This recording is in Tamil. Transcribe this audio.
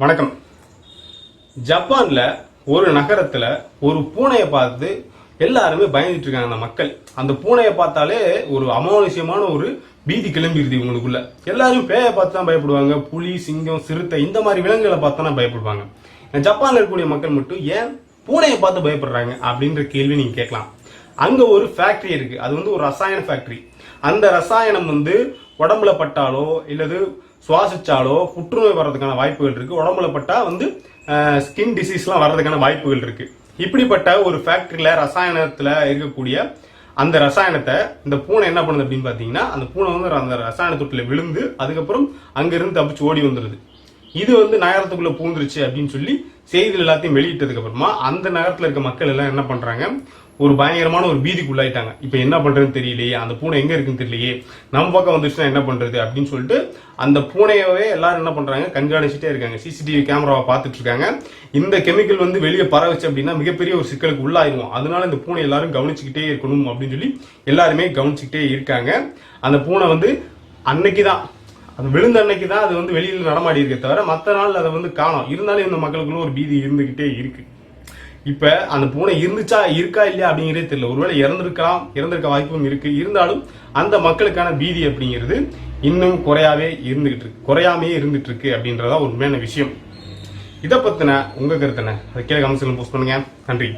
வணக்கம். ஜப்பான்ல ஒரு நகரத்துல ஒரு பூனையை பார்த்து எல்லாருமே பயந்துட்டு இருக்காங்க அந்த மக்கள். அந்த பூனையை பார்த்தாலே ஒரு அமானுஷ்யமான ஒரு பீதி கிளம்பிடுது இவங்களுக்குள்ள. எல்லாரும் பேயை பார்த்து தான் பயப்படுவாங்க. புலி சிங்கம் சிறுத்தை இந்த மாதிரி விலங்குகளை பார்த்து தான் பயப்படுவாங்க. ஜப்பான்ல இருக்கக்கூடிய மக்கள் மட்டும் ஏன் பூனையை பார்த்து பயப்படுறாங்க அப்படின்ற கேள்வி நீங்க கேட்கலாம். அங்க ஒரு ஃபேக்டரி இருக்கு. அது வந்து ஒரு ரசாயன ஃபேக்டரி அந்த ரசாயனம் வந்து உடம்புல பட்டாலோ இல்லது சுவாசிச்சாலோ புற்றுநோய் வர்றதுக்கான வாய்ப்புகள் இருக்கு. உடம்புல பட்டா வந்து ஸ்கின் டிசீஸ்லாம் வர்றதுக்கான வாய்ப்புகள் இருக்கு. இப்படிப்பட்ட ஒரு ஃபேக்டரியில ரசாயனத்துல இருக்கக்கூடிய அந்த ரசாயனத்தை இந்த பூனை என்ன பண்ணுது அப்படின்னு பாத்தீங்கன்னா அந்த பூனை வந்து அந்த ரசாயன தொட்டில விழுந்து அதுக்கப்புறம் அங்கிருந்து தப்பிச்சு ஓடி வந்துடுது இது வந்து நகரத்துக்குள்ள பூந்துருச்சு அப்படின்னு சொல்லி செய்திகள் எல்லாத்தையும் வெளியிட்டதுக்கு அப்புறமா அந்த நகரத்துல இருக்க மக்கள் எல்லாம் என்ன பண்றாங்க? ஒரு பயங்கரமான ஒரு பீதிக்குள்ளாயிட்டாங்க. இப்போ என்ன பண்றதுன்னு தெரியலையே அந்த பூனை எங்க இருக்குன்னு தெரியலையே நம்ம பக்கம் வந்துச்சுன்னா என்ன பண்றது அப்படின்னு சொல்லிட்டு அந்த பூனையவே எல்லாரும் என்ன பண்றாங்க? கண்காணிச்சுட்டே இருக்காங்க. சிசிடிவி கேமராவை பார்த்துட்டு இருக்காங்க. இந்த கெமிக்கல் வந்து வெளியே பரவச்சு அப்படின்னா மிகப்பெரிய ஒரு சிக்கலுக்கு உள்ளாயிருவோம் அதனால இந்த பூனை எல்லாரும் கவனிச்சுக்கிட்டே இருக்கணும் அப்படின்னு சொல்லி எல்லாருமே கவனிச்சுக்கிட்டே இருக்காங்க. அந்த பூனை வந்து அன்னைக்கு தான் அது விழுந்த அன்னைக்கு தான் அது வந்து வெளியில் நடமாடி இருக்கே தவிர மற்ற நாள் அதை வந்து காணோம். இருந்தாலும் இந்த மக்களுக்குள்ள ஒரு பீதி இருந்துகிட்டே இருக்கு. இப்ப அந்த பூனை இருந்துச்சா இருக்கா இல்லையா அப்படிங்கிறதே தெரியல. ஒருவேளை இறந்துருக்கலாம் இறந்திருக்க வாய்ப்பும் இருக்கு. இருந்தாலும் அந்த மக்களுக்கான பீதி அப்படிங்கிறது இன்னும் குறையாவே இருந்துகிட்டு இருக்கு. குறையாமையே இருந்துட்டு இருக்கு அப்படின்றதா ஒரு உண்மையான விஷயம். இதை பத்தின உங்க கருத்து அதை கீழே கமெண்ட்ஸ்ல போஸ்ட் பண்ணுங்க. நன்றி.